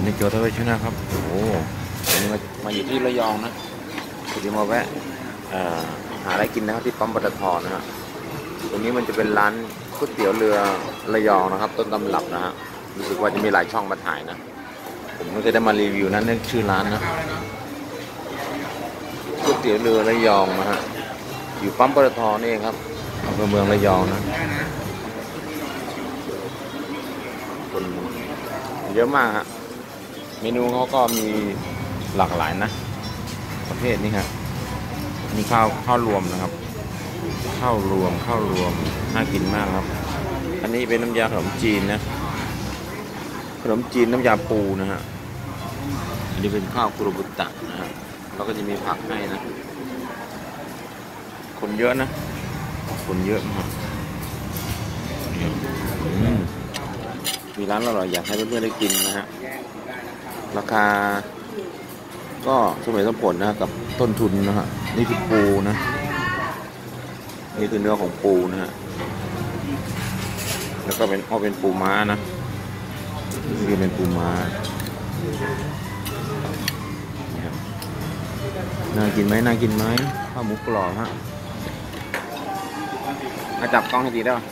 คุณนิโจทวีชนะครับ โอ้โหวันนี้มามาอยู่ที่ระยองนะพอดีมาแวะเอ่อหาอะไรกินนะครับที่ปั๊มปตทนะฮะตรงนี้มันจะเป็นร้านก๋วยเตี๋ยวเรือระยองนะครับ ต้นตำรับนะฮะรู้สึกว่าจะมีหลายช่องมาถ่ายนะ ผมไม่เคยได้มารีวิวนะนึกชื่อร้านนะก๋วยเตี๋ยวเรือระยองนะฮะอยู่ปั๊มปตทนี่เองครับอำเภอเมืองระยองนะคนเยอะมากฮะ เมนูเขาก็มีหลากหลายนะ ประเภทนี้ครับมีข้าวข้าวรวมนะครับ ข้าวรวมข้าวรวมน่ากินมากครับ อันนี้เป็นน้ำยาขนมจีนนะขนมจีนน้ำยาปูนะฮะอันนี้เป็นข้าวกุรุบุตะนะฮะแล้วก็จะมีผักให้นะ คนเยอะนะ คนเยอะมากมีร้านอร่อยอยากให้เพื่อนๆได้กินนะฮะ ราคา ก็สมัยสมผลนะกับต้นทุนนะฮะนี่คือปูนะ นี่คือเนื้อของปูนะฮะแล้วก็เป็นอ้อเป็นปูม้านะนี่คือเป็นปูม้านี่ครับน่ากินไหมน่ากินไหมข้าวหมูกรอบฮะมาจับกล้องให้ดีได้ป่ะ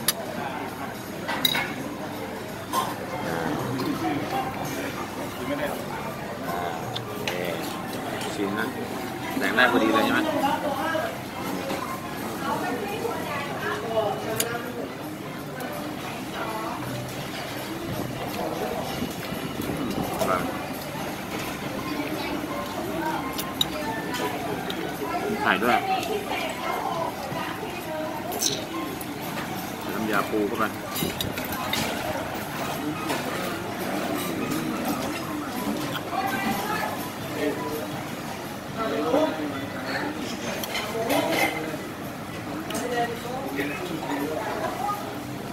ได้พอดีเลยใช่ไหมอร่ด้วยน้ำยาปูเข้าไป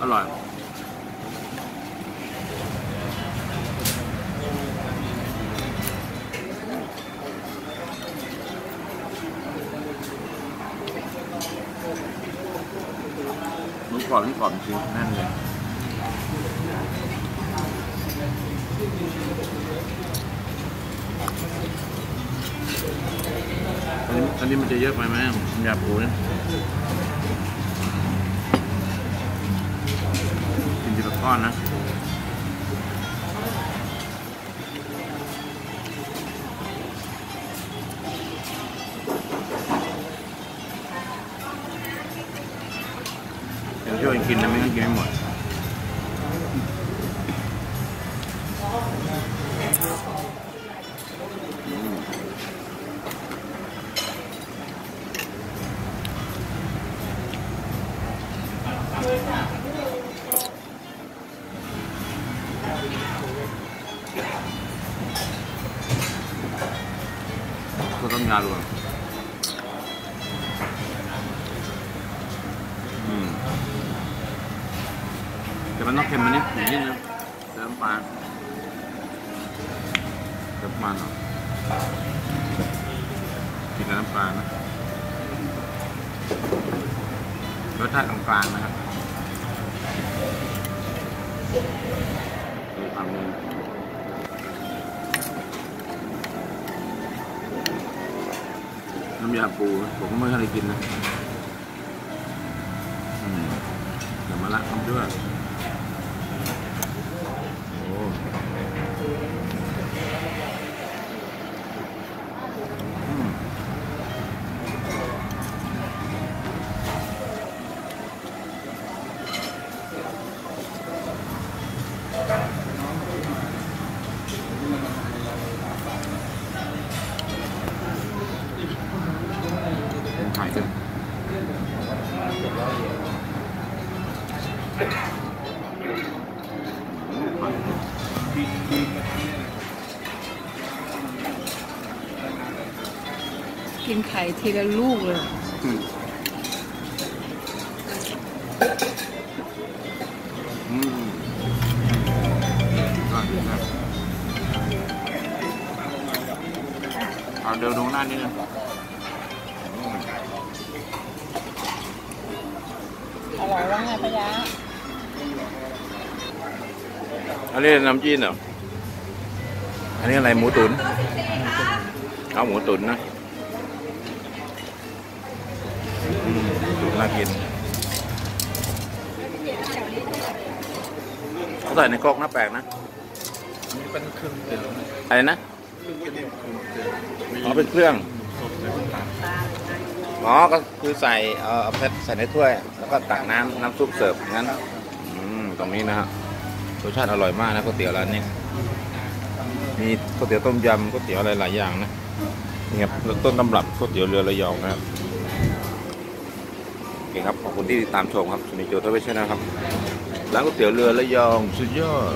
อร่อย หมูกรอบนี่กรอบจริงแน่นเลยอันนี้อันนี้มันจะเยอะไปไหมน้ำยาปูเนี่ย ก้อนนะเดี๋ยวช่วยกินนะไม่ต้องกินให้หมด งยาดูก่อนอืมแต่มันต้องเค็มมันนิดหนึ่งนิดนึงเติมปลาเติมมันหน่อยกินกับน้ำปลานะรสชาติกลางๆนะครับดูความ น้ำยาปูผมก็ไม่เคยกินนะอืมเดี๋ยวมาละทำด้วย เป็นไข่ด้วยกินไข่ทีละลูกเลยอืมอืมอะดีครับเอาเดี๋ยวดูหน้านิดนึง พะยะอันนี้น้ำจีนเหรอออันนี้อะไรหมูตุนเอาหมูตุนนะอืมตุนน่ากินเขาใส่ในกรอกน่าแปลกนะนี่เป็นเครื่องเตือนอะไรนะเครื่องเตือนอ๋อเป็นเครื่องสดเลยครับ อ๋อ ก็คือใส่เอ่อเอาแพทใส่ในถ้วย แล้วก็ตักน้ำน้ำซุปเสิร์ฟงั้น อืม ตรงนี้นะฮะรสชาติอร่อยมากนะก๋วยเตี๋ยวร้านนี้ มีก๋วยเตี๋ยวต้มยำก๋วยเตี๋ยวอะไรหลายอย่างนะนี่ครับต้นตำรับก๋วยเตี๋ยวเรือระยองนะครับโอเคครับขอบคุณที่ติดตามชมครับสุนิโจทวีชนะครับร้านก๋วยเตี๋ยวเรือระยองสุดยอด